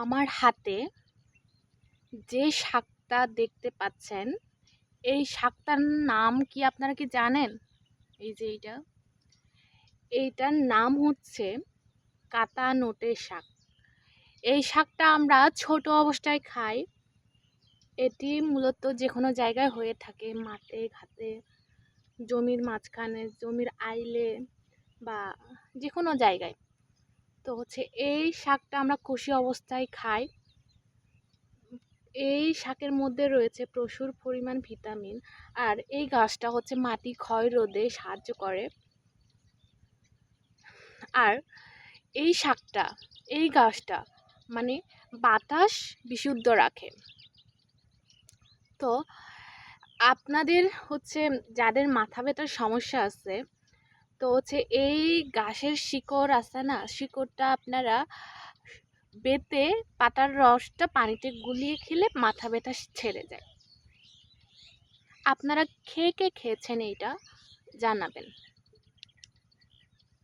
আমার হাতে যে শাকটা দেখতে পাচ্ছেন, এই শাকটার নাম কি আপনারা কি জানেন? এই যে এইটা। এইটার নাম হচ্ছে কাতা নোটের শাক। এই শাকটা আমরা ছোট অবস্থায় খাই। এটি মূলত যে কোনো জায়গায় হয়ে থাকে, মাঠে, ঘাটে, জমির মাঝখানে, জমির আইলে বা যে কোনো জায়গায়। তো হচ্ছে এই শাকটা আমরা কষি অবস্থায় খাই। এই শাকের মধ্যে রয়েছে প্রচুর পরিমাণ ভিটামিন আর এই গাছটা হচ্ছে মাটি ক্ষয় রোধে সাহায্য করে। আর এই শাকটা, এই গাছটা মানে বাতাস বিশুদ্ধ রাখে। তো আপনাদের হচ্ছে যাদের মাথা ব্যথার সমস্যা আছে তো হচ্ছে এই গাছের শিকড় আছে না? শিকড়টা আপনারা বেতে পাতার রসটা পানিতে গুলিয়ে খেলে মাথা ব্যথা ছেড়ে যায়। আপনারা খেয়ে কে খেয়েছেন এইটা? জানাবেন।